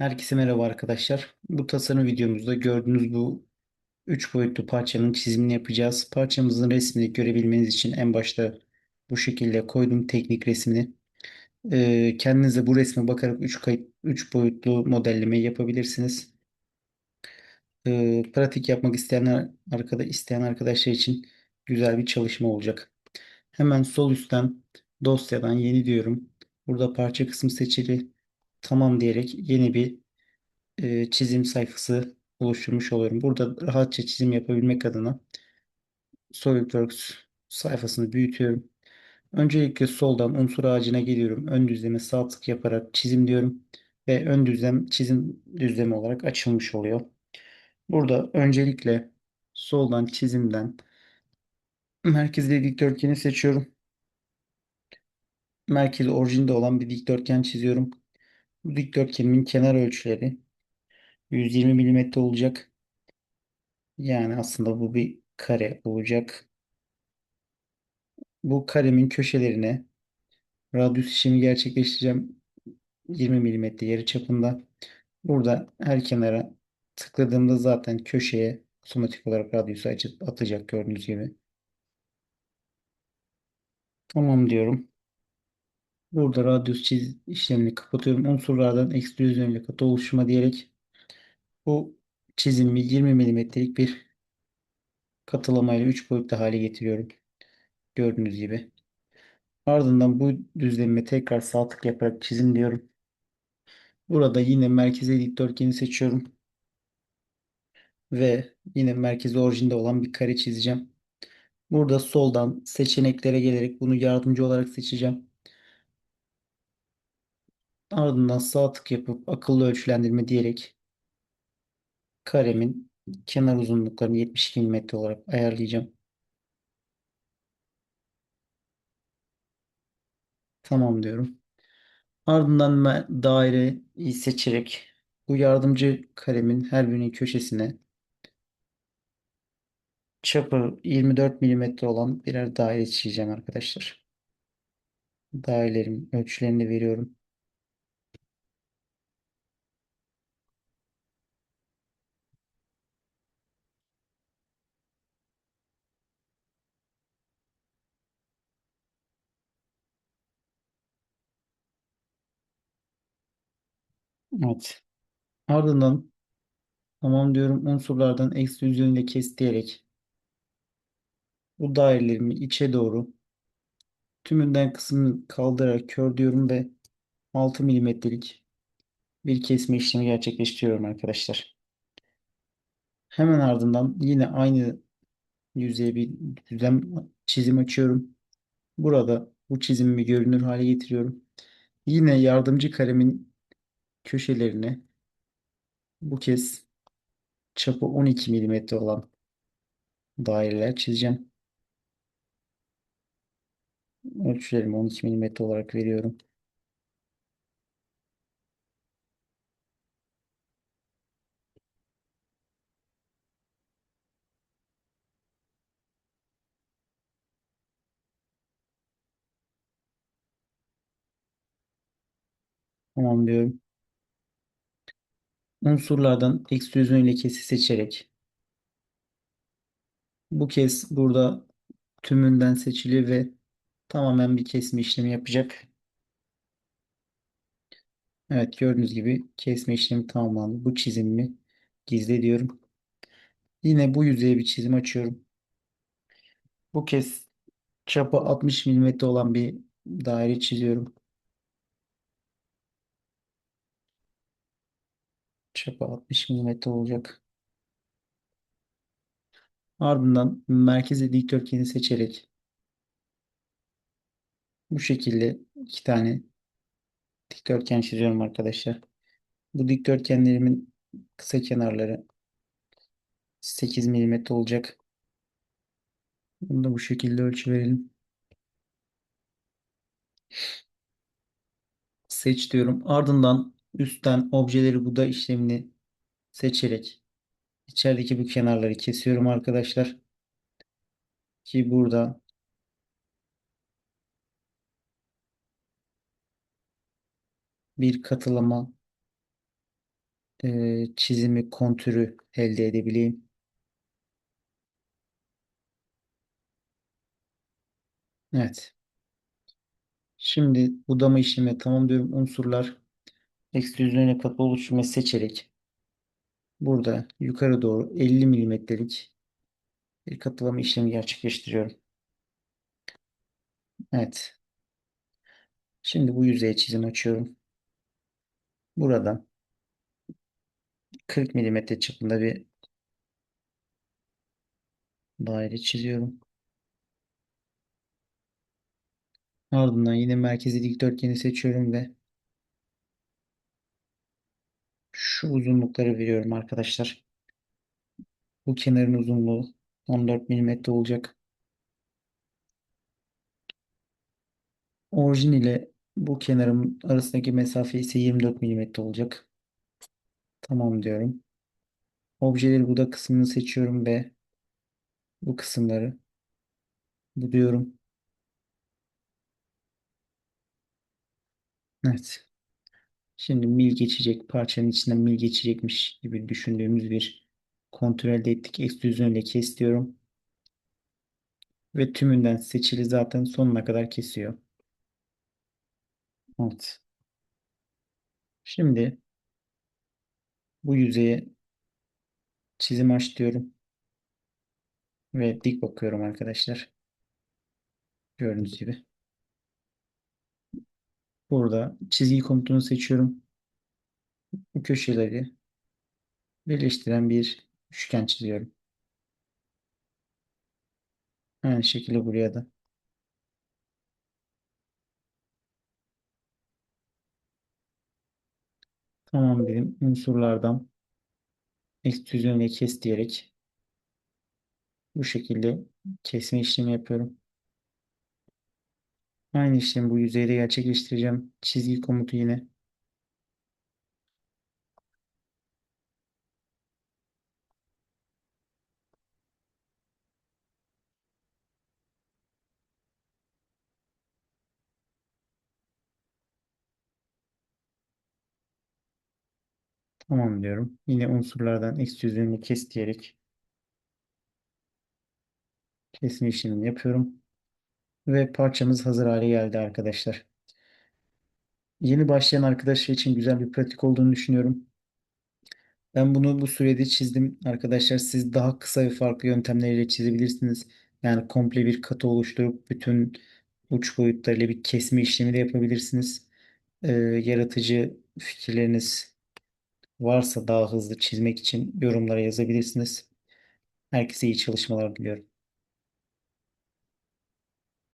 Herkese merhaba arkadaşlar. Bu tasarım videomuzda gördüğünüz bu 3 boyutlu parçanın çizimini yapacağız. Parçamızın resmini görebilmeniz için en başta bu şekilde koydum teknik resmini. Ee, kendinize bu resme bakarak 3 kayıt 3 boyutlu modelleme yapabilirsiniz. Ee, pratik yapmak isteyenler arkada isteyen arkadaşlar için güzel bir çalışma olacak. Hemen sol üstten dosyadan yeni diyorum. Burada parça kısmı seçili. Tamam diyerek yeni bir e, çizim sayfası oluşturmuş oluyorum. Burada rahatça çizim yapabilmek adına SolidWorks sayfasını büyütüyorum. Öncelikle soldan unsur ağacına geliyorum. Ön düzleme sağ tık yaparak çizim diyorum. Ve ön düzlem çizim düzlemi olarak açılmış oluyor. Burada öncelikle soldan çizimden merkezli dikdörtgeni seçiyorum. Merkezi orijinde olan bir dikdörtgen çiziyorum. Bu dikdörtgenimin kenar ölçüleri 120 milimetre olacak. Yani aslında bu bir kare olacak. Bu karemin köşelerine radyus işlemi gerçekleştireceğim 20 milimetre yarı çapında. Burada her kenara tıkladığımda zaten köşeye otomatik olarak radyusu açıp atacak gördüğünüz gibi. Tamam diyorum. Burada radyus çiz işlemini kapatıyorum. Unsurlardan ekstrüzyon ile katı oluşuma diyerek bu çizimi 20 milimetrelik bir katılamayla 3 boyutlu hale getiriyorum. Gördüğünüz gibi. Ardından bu düzlemime tekrar sağ tık yaparak çizim diyorum. Burada yine merkeze dikdörtgeni seçiyorum. Ve yine merkezi orijinde olan bir kare çizeceğim. Burada soldan seçeneklere gelerek bunu yardımcı olarak seçeceğim. Ardından sağ tık yapıp akıllı ölçülendirme diyerek karemin kenar uzunluklarını 72 mm olarak ayarlayacağım. Tamam diyorum. Ardından daireyi seçerek bu yardımcı karemin her birinin köşesine çapı 24 milimetre olan birer daire çizeceğim arkadaşlar. Dairelerin ölçülerini veriyorum. Evet. Ardından tamam diyorum unsurlardan ekstrüzyon ile kes diyerek bu dairelerimi içe doğru tümünden kısmını kaldırarak kör diyorum ve 6 milimetrelik bir kesme işlemi gerçekleştiriyorum arkadaşlar. Hemen ardından yine aynı yüzeye bir düzlem çizim açıyorum. Burada bu çizimimi görünür hale getiriyorum. Yine yardımcı karemin köşelerine bu kez çapı 12 milimetre olan daireler çizeceğim. Ölçülerimi 12 milimetre olarak veriyorum. Tamam diyorum. Unsurlardan ekstrüzyon ile kesi seçerek bu kez burada tümünden seçili ve tamamen bir kesme işlemi yapacak. Evet gördüğünüz gibi kesme işlemi tamamlandı. Bu çizimimi gizle diyorum. Yine bu yüzeye bir çizim açıyorum. Bu kez çapı 60 milimetre olan bir daire çiziyorum. Çapı 60 milimetre olacak. Ardından merkezi dikdörtgeni seçerek bu şekilde iki tane dikdörtgen çiziyorum arkadaşlar. Bu dikdörtgenlerimin kısa kenarları 8 milimetre olacak. Bunu da bu şekilde ölçü verelim. Seç diyorum. Ardından üstten objeleri buda işlemini seçerek içerideki bu kenarları kesiyorum arkadaşlar. Ki burada bir katılama e, çizimi, kontürü elde edebileyim. Evet. Şimdi budama işlemi tamamlıyorum. Unsurlar ekstrüzyona kapı oluşturma seçerek burada yukarı doğru 50 milimetrelik bir katılama işlemi gerçekleştiriyorum. Evet. Şimdi bu yüzeye çizim açıyorum. Burada 40 milimetre çapında bir daire çiziyorum. Ardından yine merkezi dikdörtgeni seçiyorum ve şu uzunlukları veriyorum arkadaşlar. Bu kenarın uzunluğu 14 milimetre olacak. Orijin ile bu kenarın arasındaki mesafe ise 24 milimetre olacak. Tamam diyorum. Objeleri buda kısmını seçiyorum ve bu kısımları buluyorum. Evet. Şimdi mil geçecek parçanın içinden mil geçecekmiş gibi düşündüğümüz bir kontrol elde ettik. Ekstrüzyon ile kes diyorum. Ve tümünden seçili zaten sonuna kadar kesiyor. Evet. Şimdi bu yüzeye çizim aç diyorum. Ve dik bakıyorum arkadaşlar. Gördüğünüz gibi. Burada çizgi komutunu seçiyorum. Bu köşeleri birleştiren bir üçgen çiziyorum. Aynı şekilde buraya da. Tamam dedim. Unsurlardan ekstrüzyon ile kes diyerek bu şekilde kesme işlemi yapıyorum. Aynı işlemi bu yüzeyde gerçekleştireceğim. Çizgi komutu yine. Tamam diyorum. Yine unsurlardan ekstrüzyonu kes diyerek kesme işlemini yapıyorum. Ve parçamız hazır hale geldi arkadaşlar. Yeni başlayan arkadaşlar için güzel bir pratik olduğunu düşünüyorum. Ben bunu bu sürede çizdim. Arkadaşlar siz daha kısa ve farklı yöntemleriyle çizebilirsiniz. Yani komple bir katı oluşturup bütün uç boyutlarıyla bir kesme işlemi de yapabilirsiniz. Ee, yaratıcı fikirleriniz varsa daha hızlı çizmek için yorumlara yazabilirsiniz. Herkese iyi çalışmalar diliyorum.